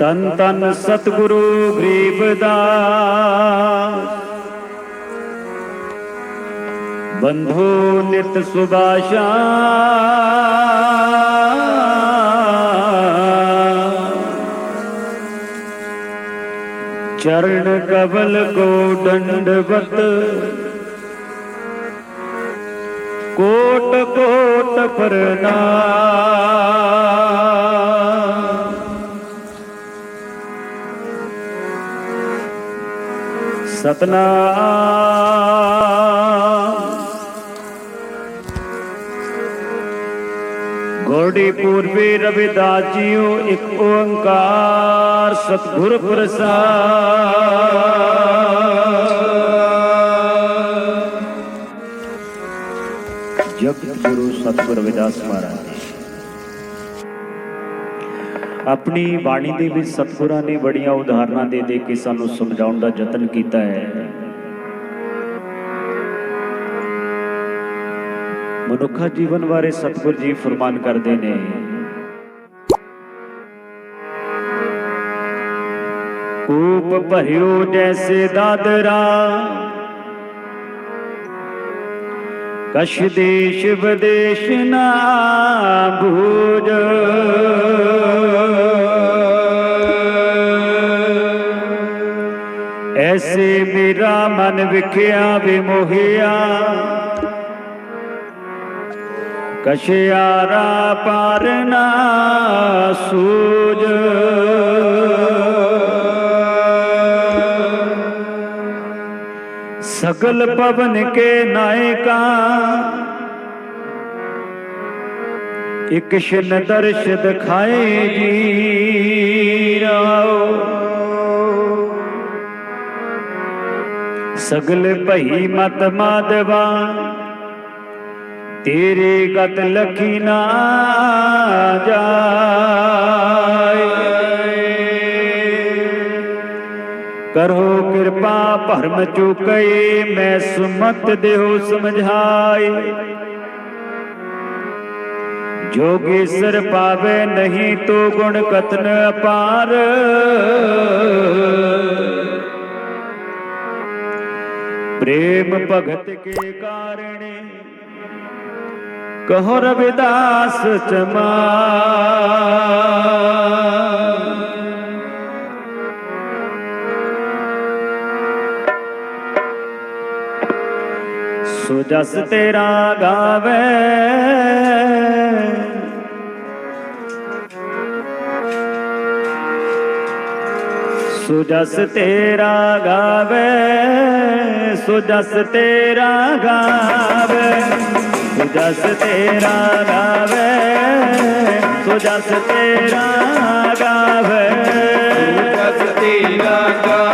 ਤਨ ਤਨ ਸਤਿਗੁਰੂ ਗਰੀਬਦਾਸ ਬੰਧੂ ਨਿਤ ਸੁਬਾਸ਼ਾ ਚਰਨ ਕਬਲ ਕੋ ਦੰਡਵਤ ਕੋਟ ਕੋਟ ਪ੍ਰਣਾਮ ਸਤਨਾਮ ਗੋੜੀ ਪੂਰਬੀ ਰਵਿਦਾਸ ਜੀਓ ਇੱਕ ਓੰਕਾਰ ਸਤਿਗੁਰ ਪ੍ਰਸਾਦ ਜਗਤ ਗੁਰੂ ਸਤਿਗੁਰ ਰਵਿਦਾਸ ਮਹਾਰਾਜ ਆਪਣੀ ਬਾਣੀ ਦੇ ਵਿੱਚ ਸਤਿਗੁਰਾਂ ਨੇ ਬੜੀਆਂ ਉਦਾਹਰਨਾਂ ਦੇ ਦੇ ਕੇ ਸਾਨੂੰ ਸਮਝਾਉਣ ਦਾ ਯਤਨ ਕੀਤਾ ਹੈ। ਮਨੁੱਖਾ ਜੀਵਨ ਬਾਰੇ ਸਤਿਗੁਰ ਜੀ ਫਰਮਾਨ ਕਰਦੇ ਨੇ। ਕੂਪ ਭਰਿਓ ਜੈਸੇ ਦਾਦਰਾ ਕਸ਼ ਦੇਸ਼ ਵਿਦੇਸ਼ ਨਾ ਬੂਝ। ਐਸੇ ਮੇਰਾ ਮਨ ਵਿਖਿਆ ਵਿਮੋਹਿਆ ਕਸ਼ਿਆਰਾ ਪਾਰ ਨਾ ਸੂਝ ਸਗਲ ਪਵਨ ਕੇ ਨਾਇਕਾ। ਇਕ ਸ਼ਨ ਦਰਸ਼ ਦਿਖਾਏ ਜੀ ਰਾਓ। ਸਗਲ ਭਈ ਮਤ ਮਾਦਵਾ ਤੇਰੇ ਗਤ ਲਖੀ ਨਾ ਜਾਏ। ਕਰੋ ਕਿਰਪਾ ਭਰਮ ਚੁਕਈ ਮੈਂ ਸੁਮਤ ਦੇਹੋ ਸਮਝਾਈ ਜੋਗੀ ਸਰ ਪਾਵੇ ਨਹੀਂ ਤੋ ਗੁਣ ਕਤਨ ਅਪਾਰ। ਪ੍ਰੇਮ ਭਗਤ ਕੇ ਕਾਰਣੇ। ਕਹੋ ਰਵਿਦਾਸ ਚਮਾ ਸੋ ਜਸ ਤੇਰਾ ਗਾਵੇ ਤੇਰਾ ਗਾਵੇ ਸੋ ਤੇਰਾ ਗਾਵੇ ਸੋ ਤੇਰਾ ਗਾਵੇ ਸੋ ਤੇਰਾ ਗਾਵੇ। ਜਸ ਤੇਰਾ ਗਾਵੇ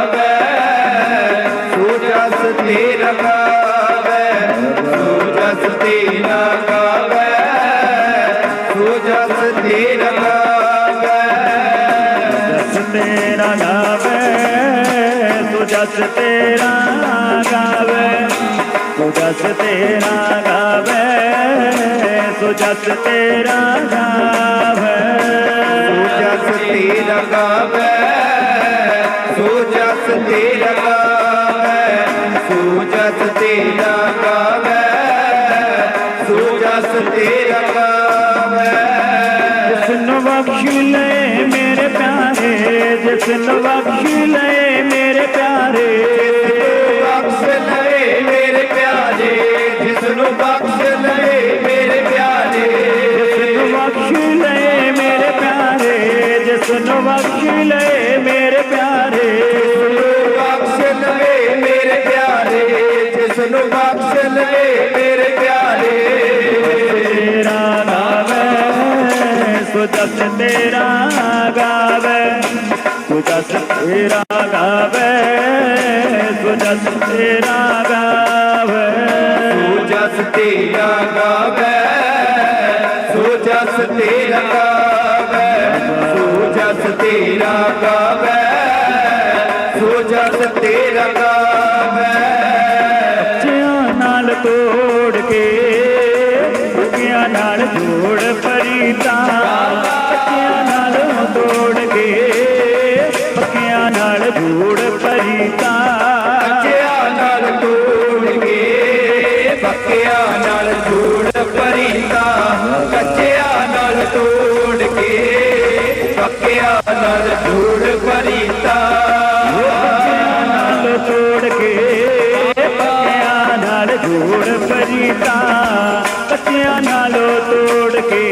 ਜਸ ਤੇਰਾ ਗਾਵੇ ਸੋ ਜਸ ਤੇਰਾ ਗਾਵੇ ਸੋ ਜਸ ਤੇਰਾ ਗਾਵੇ। ਸੋ ਜਸ ਤੇਰਾ ਗਾਵੇ ਸੋ ਜਸ ਤੇਰਾ ਬਖਸ਼ ਲੈ ਮੇਰੇ ਪਿਆਰੇ ਬਖਸ਼ ਲਏ ਮੇਰੇ ਪਿਆਰੇ ਜਿਸ ਨੂੰ ਬਖਸ਼ ਲਏ ਮੇਰੇ ਪਿਆਰੇ ਤੇਰਾ ਗਾਵੇ ਸੋ ਤੇਰਾ ਗਾਵੇ ਸੋ ਜਸ ਤੇਰਾ ਗਾਵੇ ਸੋ ਤੇਰਾ ਗਾਵੇ ਸੋ ਤੇਰਾ ਗਾਵੇ। ਸੁਜਸ ਤੇਰਾ ਤੇਰਾ ਗਾਵੇ, ਸੋ ਜਸ ਤੇਰਾ ਗਾਵੇ। ਬੱਚਿਆਂ ਨਾਲ ਤੋੜ ਕੇ ਬੱਚਿਆਂ ਨਾਲ ਜੋੜ ਪਰੀਤਾ। ਬੱਚਿਆਂ ਨਾਲ ਤੋੜ ਕੇ ਨਾਲ ਝੂੜ ਨਾਲ ਜੋੜ ਪਰੀਤਾ ਨਾਲ ਤੋੜ ਕੇ ਪੱਕਿਆਂ ਨਾਲ ਝੂੜ ਪਰੀਤਾ ਪੱਕਿਆਂ ਨਾਲ ਤੋੜ ਕੇ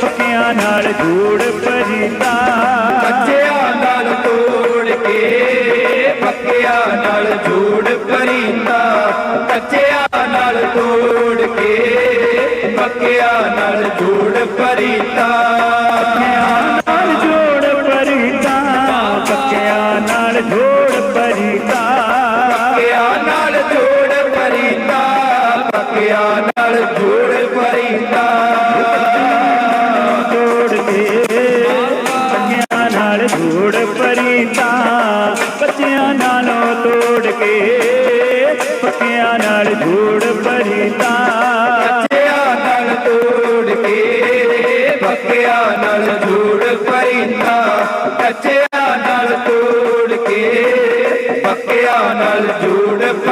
ਪੱਕਿਆਂ ਨਾਲ ਝੂੜ ਪਰੀਤਾ ਕੱਚਿਆਂ ਨਾਲ ਤੋੜ ਕੇ ਪੱਕਿਆਂ ਨਾਲ ਜੋੜ ਪਰੀਤਾ ਕੱਚਿਆਂ ਨਾਲ ਤੋੜ ਕੇ ਪੱਕਿਆਂ ਨਾਲ ਜੋੜ ਪਰੀਤਾ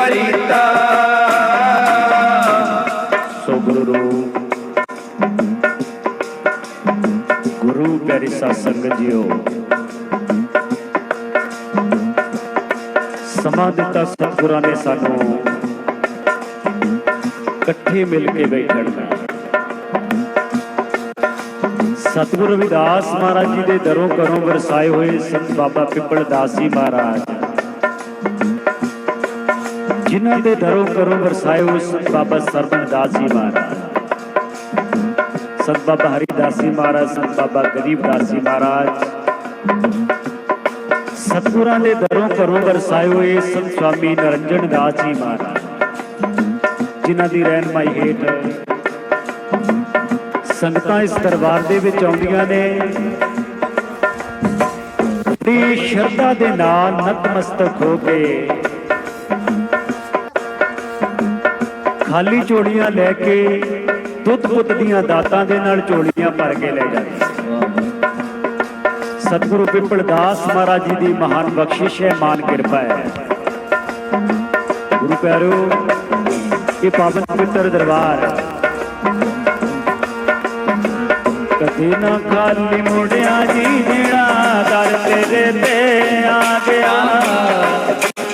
ਜੋੜ ਪਰੀਤਾ ਸੋ ਗੁਰੂ ਗੁਰੂ ਪਿਆਰੀ ਸਾਧ ਸੰਗਤ ਜੀਓ। ਸਮਾਂ ਦਿੱਤਾ ਸਤਿਗੁਰਾਂ ਨੇ ਸਾਨੂੰ, ਇਕੱਠੇ ਮਿਲ ਕੇ ਬੈਠਣ ਦਾ। ਸਤਿਗੁਰੂ ਰਵਿਦਾਸ ਮਹਾਰਾਜ ਜੀ ਦੇ ਦਰੋਂ ਘਰੋਂ ਵਰਸਾਏ ਹੋਏ ਸੰਤ ਬਾਬਾ ਪਿੱਪਲ ਦਾਸ ਜੀ ਮਹਾਰਾਜ। ਜਿਨ੍ਹਾਂ ਦੇ ਦਰੋਂ ਘਰੋਂ ਵਰਸਾਇਓ ਹੋਏ ਸੰਤ ਬਾਬਾ ਸਰਵਣ ਦਾਸ ਜੀ ਮਹਾਰਾਜ। ਸੰਤ ਬਾਬਾ ਹਰੀਦਾਸ ਜੀ ਮਹਾਰਾਜ, ਸੰਤ ਬਾਬਾ ਗਰੀਬ ਦਾਸ ਜੀ ਮਹਾਰਾਜ। ਸਤਿਗੁਰਾਂ ਦੇ ਦਰੋਂ ਘਰੋਂ ਵਰਸਾਏ ਹੋਏ ਸੰਤ ਸਵਾਮੀ ਨਰਿੰਜਨ ਦਾਸ ਜੀ ਮਹਾਰਾਜ, ਜਿਨ੍ਹਾਂ ਦੀ ਰਹਿਨਮਾਈ ਹੇਠ ਸੰਗਤਾਂ ਇਸ ਦਰਬਾਰ ਦੇ ਵਿੱਚ ਆਉਂਦੀਆਂ ਨੇ। ਬੜੀ ਸ਼ਰਧਾ ਦੇ ਨਾਲ ਨਤਮਸਤਕ ਹੋ ਕੇ ਖਾਲੀ ਝੋਲੀਆਂ ਲੈ ਕੇ ਦੁੱਧ ਪੁੱਤ ਦੀਆਂ ਦਾਤਾਂ ਦੇ ਨਾਲ ਝੋਲੀਆਂ ਭਰ ਕੇ ਲੈ ਜਾਂਦੇ ਸਤਿਗੁਰੂ ਪਿਪਲ ਦਾਸ ਮਹਾਰਾਜ ਜੀ ਦੀ ਮਹਾਨ ਬਖਸ਼ਿਸ਼ ਹੈ, ਮਾਨ ਕਿਰਪਾ ਹੈ। ਗੁਰੂ ਪਿਆਰਿਓ ਇਹ ਪਾਵਨ ਪਵਿੱਤਰ ਦਰਬਾਰ ਕਦੇ ਨਾ ਖਾਲੀ ਮੁੜਿਆ ਜੀ, ਜਿਹੜਾ ਦਰ ਤੇਰੇ ਤੇ ਆ ਗਿਆ।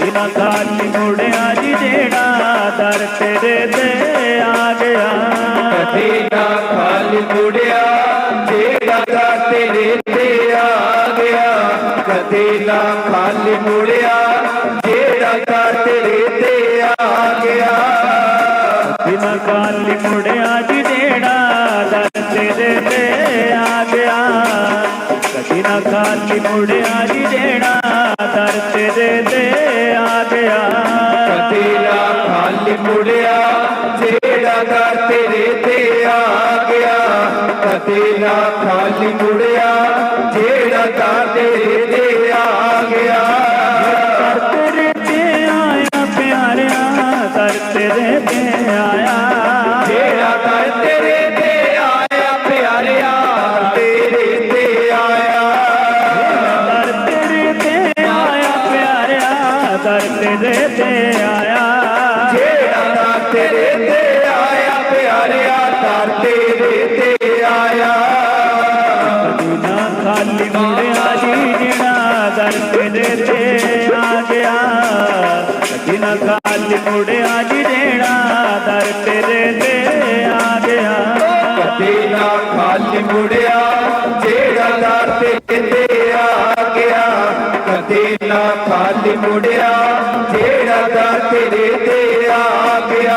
ਬਿਨਾ ਖਾਲੀ ਮੁੜਿਆ ਕਦੇ ਨਾ ਖਾਲੀ ਮੁੜਿਆ ਜਿਹੜਾ ਦਰ ਤੇਰੇ ਤੇ ਆ ਗਿਆ ਬਿਨਾ ਖਾਲੀ ਮੁੜਿਆ ਜੀ ਜਿਹੜਾ ਦਰ ਤੇਰੇ ਤੇ ਆ ਗਿਆ ਕਦੀ ਨਾ ਖਾਲੀ ਮੁੜਿਆ ਜੀ ਜਿਹੜਾ ਦਰ ਤੇਰੇ ਤੇ ਆ ਗਿਆ ਕਦੇ ਨਾ ਖਾਲੀ ਮੁੜਿਆ ਜਿਹੜਾ ਦਰ ਤੇਰੇ ਤੇ ਆ ਗਿਆ ਕਦੇ ਨਾ ਖਾਲੀ ਪਿਆਰਿਆ ਦਰ ਤੇਰੇ ਤੇ ਆਇਆ ਜਿਹੜਾ ਦਰ ਤੇਰੇ ਤੇ ਆਇਆ ਪਿਆਰਿਆ ਤੇਰੇ ਤੇ ਆਇਆ ਦਰ ਤੇਰੇ ਤੇ ਆਇਆ ਪਿਆਰਿਆ ਦਰ ਤੇਰੇ ਤੇ ਆਇਆ ਜਿਹੜਾ ਦਰ ਤੇਰੇ ਤੇ ਆਇਆ ਪਿਆਰਿਆ ਦਰ ਤੇਰੇ ਤੇ ਆਇਆ ਕਦੀ ਨਾ ਖਾਲੀ ਮੁੜਿਆ ਜੀ ਜਿਹੜਾ ਦਰ ਤੇਰੇ ਤੇ ਆ ਗਿਆ ਨਾ ਖਾਲੀ ਮੁੜਿਆ ਜਿਹੜਾ ਦਰ ਤੇਰੇ ਤੇ ਆ ਗਿਆ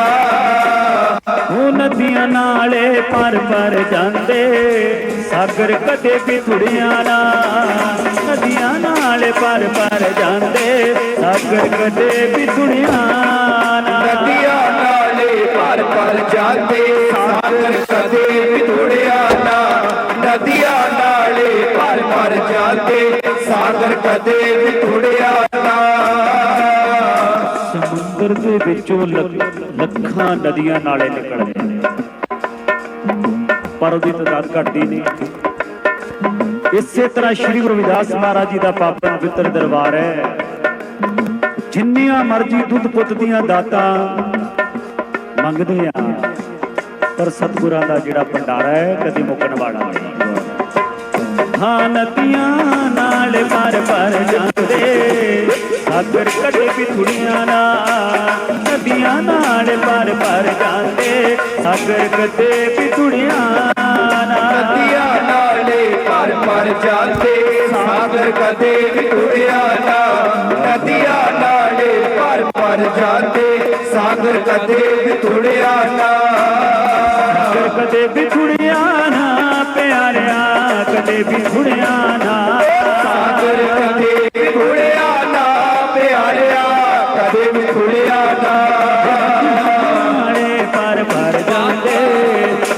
ਉਹ ਨਦੀਆਂ ਨਾਲੇ ਪਰ ਪਰ ਜਾਂਦੇ ਸਾਗਰ ਕਦੇ ਵੀ ਥੁੜੀਆਂ ਨਾ। ਨਦੀਆਂ ਨਾਲੇ ਪਰ ਪਰ ਜਾਂਦੇ ਸਾਗਰ ਕਦੇ ਵੀ ਥੁੜੀਆਂ ਨਾ। ਨਦੀਆਂ ਨਾਲੇ ਭਰ ਭਰ ਜਾਂਦੇ ਸਾਗਰ ਕਦੇ ਵਿਛੜਿਆ ਨਾ। ਨਦੀਆਂ ਨਾਲੇ ਭਰ ਭਰ ਜਾਂਦੇ ਸਾਗਰ ਕਦੇ ਵਿਛੜਿਆ ਨਾ। ਸਮੁੰਦਰ ਦੇ ਵਿੱਚੋਂ ਲੱਖਾਂ ਨਦੀਆਂ ਨਾਲੇ ਨਿਕਲਦੇ ਨੇ ਪਰ ਉਹਦੀ ਤਾਦਾਦ ਘਟਦੀ ਨਹੀਂ। ਇਸੇ ਤਰ੍ਹਾਂ ਸ੍ਰੀ ਗੁਰੂ ਰਵਿਦਾਸ ਮਹਾਰਾਜ ਜੀ ਦਾ ਪਾਵਨ ਪਵਿੱਤਰ ਦਰਬਾਰ ਹੈ। ਜਿੰਨੀਆਂ ਮਰਜ਼ੀ ਦੁੱਧ ਪੁੱਤ ਦੀਆਂ ਦਾਤਾਂ ਮੰਗਦੇ ਆ, ਪਰ ਸਤਿਗੁਰਾਂ ਦਾ ਜਿਹੜਾ ਭੰਡਾਰਾ ਹੈ, ਕਦੇ ਮੁੱਕਣ ਵਾਲਾ ਨਹੀਂ। ਹਾਂ ਨਦੀਆਂ ਨਾਲ ਪਰ ਪਰ ਜਾਂਦੇ। ਸਾਗਰ ਕਦੇ ਵੀ ਥੁੜੀਆਂ ਨਾ ਨਦੀਆਂ ਨਾਲ ਪਰ ਪਰ ਜਾਂਦੇ। ਸਾਗਰ ਕਦੇ ਵੀ ਥੁੜੀਆਂ ਨਾ ਨਦੀਆਂ ਨਾਲੇ ਪਰ ਪਰ ਜਾਂਦੇ। ਸਾਗਰ ਕਦੇ ਵੀ ਤੁਰਿਆ ਨਾ ਨਦੀਆਂ ਨਾਲੇ ਪਰ ਪਰ ਜਾਂਦੇ। ਸਾਗਰ ਕਦੇ ਵੀ ਤੁਰਿਆ ਨਾ ਸਾਗਰ ਕਦੇ ਵੀ ਥੁੜੀਆਂ ਕਦੇ ਵੀ ਥੁੜੀਆਂ ਨਾ ਸਾਗਰ ਕਦੇ ਵੀ ਤੁਰਿਆ ਨਾ ਪਿਆਰਿਆ ਕਦੇ ਵੀ ਤੁਰਿਆ ਨਾ। ਨਾਲੇ ਪਰ ਪਰ ਜਾਂਦੇ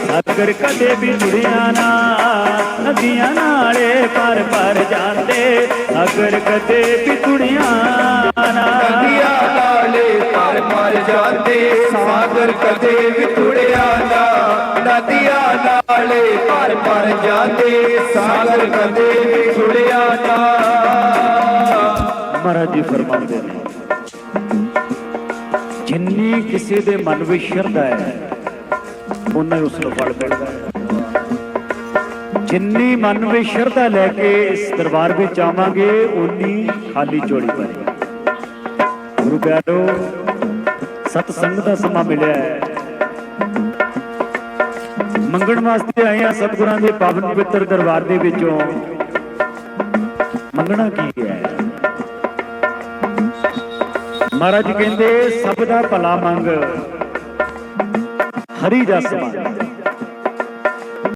ਸਾਗਰ ਕਦੇ ਵੀ ਜੁੜਿਆ ਨਾ। ਨਦੀਆਂ ਨਾਲੇ ਪਰ ਪਰ ਜਾਂਦੇ ਸਾਗਰ ਕਦੇ ਵੀ ਜੁੜਿਆ ਨਾ। ਨਦੀਆਂ ਨਾਲੇ ਪਰ ਪਰ ਜਾਂਦੇ ਸਾਗਰ ਕਦੇ ਵੀ ਤੁਰਿਆ ਨਾ। ਨਦੀਆਂ ਨਾਲੇ ਪਰ ਪਰ ਜਾਂਦੇ, ਸਾਗਰ ਕਦੇ ਵੀ ਤੁਰਿਆ ਨਾ। ਮਹਾਰਾਜ ਜੀ ਫਰਮਾਉਂਦੇ ਨੇ, ਜਿੰਨੀ ਕਿਸੇ ਦੇ ਮਨ ਵਿੱਚ ਸ਼ਰਧਾ ਹੈ ਉਨਾ ਹੀ ਉਸ ਨੂੰ ਫਲ ਮਿਲਦਾ ਹੈ। ਜਿੰਨੀ ਮਨ ਵਿੱਚ ਸ਼ਰਧਾ ਲੈ ਕੇ ਇਸ ਦਰਬਾਰ ਵਿੱਚ ਆਵਾਂਗੇ ਉਨੀ ਖਾਲੀ ਝੋਲੀ ਭਰੀ। ਗੁਰੂ ਪਿਆਰੋ ਸਤ ਸੰਗ ਦਾ ਸਮਾਂ ਮਿਲਿਆ ਹੈ। ਮੰਗਣ ਵਾਸਤੇ ਆਏ ਆ ਸਤਿਗੁਰਾਂ ਦੇ ਪਾਵਨ ਪਵਿੱਤਰ ਦਰਬਾਰ ਦੇ ਵਿੱਚੋਂ। ਮੰਗਣਾ ਕੀ ਹੈ? ਮਹਾਰਾਜ ਕਹਿੰਦੇ, ਸਭ ਦਾ ਭਲਾ ਮੰਗ, ਹਰੀ ਜਸ ਮੰਗ